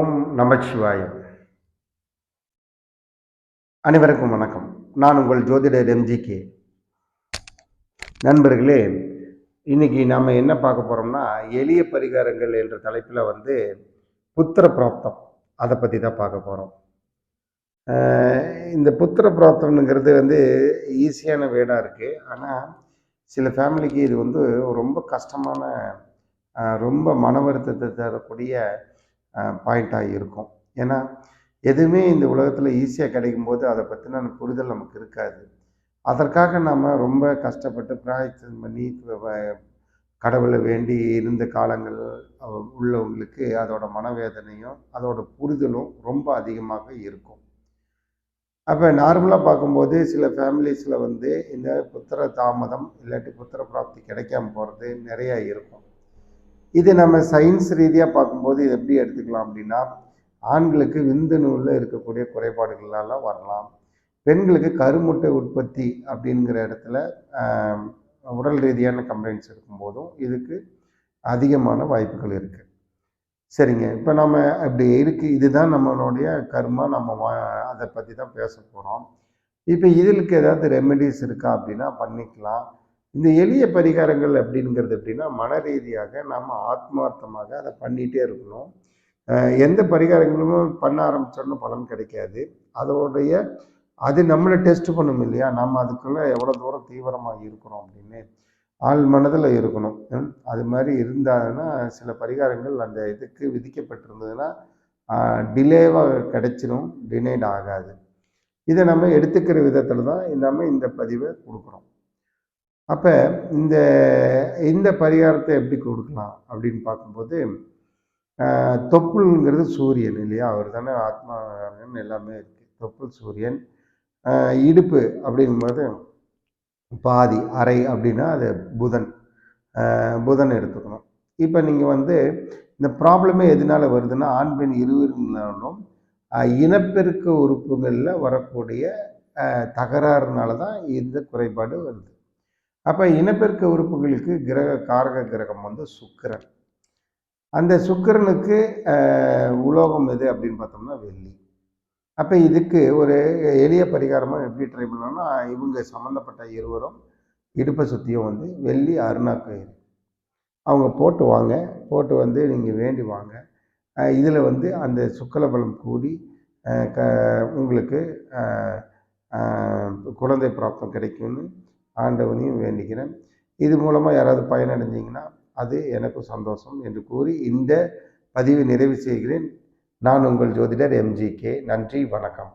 ஓம் நமச்சிவாய அனைவருக்கும் வணக்கம். நான் உங்கள் ஜோதிடர் எம்ஜிகே. நண்பர்களே இன்னைக்கு நாம் என்ன பார்க்க போகிறோம்னா எளிய பரிகாரங்கள் என்ற தலைப்பில் வந்து புத்திர பிராப்தம். அதை பற்றி தான் பார்க்க போகிறோம் இந்த புத்திர பிராப்தம்ங்கிறது வந்து ஈஸியான வேடாக இருக்குது ஆனால் சில ஃபேமிலிக்கு இது வந்து ரொம்ப கஷ்டமான ரொம்ப மன வருத்தத்தை தரக்கூடிய பாயிண்ட்டாக இருக்கும். ஏன்னா எதுவுமே இந்த உலகத்தில் ஈஸியாக கிடைக்கும் போது அதை பற்றின புரிதல் நமக்கு இருக்காது. அதற்காக நாம் ரொம்ப கஷ்டப்பட்டு பிராயத்தம் பண்ணி வ- கடவுளை வேண்டி இருந்த காலங்கள் உள்ளவங்களுக்கு அதோட மனவேதனையும் அதோட புரிதலும் ரொம்ப அதிகமாக இருக்கும். அப்போ நார்மலாக பார்க்கும்போது சில ஃபேமிலிஸில் வந்து இந்த புத்திர தாமதம் இல்லாட்டி புத்திர பிராப்தி கிடைக்காம போகிறது நிறையா இருக்கும். இது நம்ம சயின்ஸ் ரீதியாக பார்க்கும்போது இது எப்படி எடுத்துக்கலாம் அப்படின்னா ஆண்களுக்கு விந்து நூலில் இருக்கக்கூடிய குறைபாடுகளெல்லாம் வரலாம். பெண்களுக்கு கருமுட்டை உற்பத்தி அப்படிங்கிற இடத்துல உடல் ரீதியான கம்ப்ளைண்ட்ஸ் இருக்கும்போதும் இதுக்கு அதிகமான வாய்ப்புகள் இருக்குது சரிங்க. இப்போ நம்ம அப்படி இருக்குது இதுதான் நம்மளுடைய கர்மா. நம்ம வா அதை பற்றி தான் பேச போகிறோம் இப்போ இதுக்கு ஏதாவது ரெமெடிஸ் இருக்கா அப்படின்னா பண்ணிக்கலாம். இந்த எளிய பரிகாரங்கள் அப்படிங்கிறது எப்படின்னா மன ரீதியாக நம்ம ஆத்மார்த்தமாக அதை பண்ணிகிட்டே இருக்கணும். எந்த பரிகாரங்களும் பண்ண ஆரம்பித்தோன்னு பலன் கிடைக்காது. அதோடைய அது நம்மளை டெஸ்ட் பண்ணும் இல்லையா? நம்ம அதுக்குள்ளே எவ்வளோ தூரம் தீவிரமாக இருக்கிறோம் அப்படின்னு ஆள் மனதில் இருக்கணும். அது மாதிரி இருந்தாங்கன்னா சில பரிகாரங்கள் அந்த இதுக்கு விதிக்கப்பட்டிருந்ததுன்னா டிலேவாக கிடைச்சிரும் டினைட் ஆகாது. இதை நம்ம எடுத்துக்கிற விதத்தில் தான் நம்ம இந்த பதிவை கொடுக்குறோம். அப்போ இந்த இந்த பரிகாரத்தை எப்படி கொடுக்கலாம் அப்படின்னு பார்க்கும்போது தொப்புள்ங்கிறது சூரியன் இல்லையா? அவர் தானே ஆத்மான்னு எல்லாமே இருக்குது தொப்புள் சூரியன் இடுப்பு அப்படிங்கும்போது பாதி அரை அப்படின்னா அது புதன். புதன் எடுத்துக்கணும். இப்போ நீங்கள் வந்து இந்த ப்ராப்ளமே எதனால வருதுன்னா ஆண் பெண் இருவருனாலும் இனப்பெருக்க உறுப்புகளில் வரக்கூடிய தகராறுனால தான் இந்த குறைபாடு வருது. அப்போ இனப்பெருக்க உறுப்புகளுக்கு கிரக காரக கிரகம் வந்து சுக்கிரன். அந்த சுக்கிரனுக்கு உலோகம் எது அப்படின்னு பார்த்தோம்னா வெள்ளி. அப்போ இதுக்கு ஒரு எளிய பரிகாரமாக எப்படி ட்ரை பண்ணலாம்னா இவங்க சம்மந்தப்பட்ட இருவரும் இடுப்பை சுற்றியும் வந்து வெள்ளி அருணாக்கயிறு அவங்க போட்டு வாங்க போட்டு வந்து நீங்கள் வேண்டி வாங்க. இதில் வந்து அந்த சுக்கலபலம் கூடி க உங்களுக்கு குழந்தை பிராப்தம் கிடைக்கும்னு ஆண்டவனையும் வேண்டிக்கிறேன் இது மூலமாக யாராவது பயனடைஞ்சிங்கன்னா அது எனக்கும் சந்தோஷம் என்று கூறி இந்த பதிவை நிறைவு செய்கிறேன். நான் உங்கள் ஜோதிடர் எம்ஜிகே நன்றி வணக்கம்.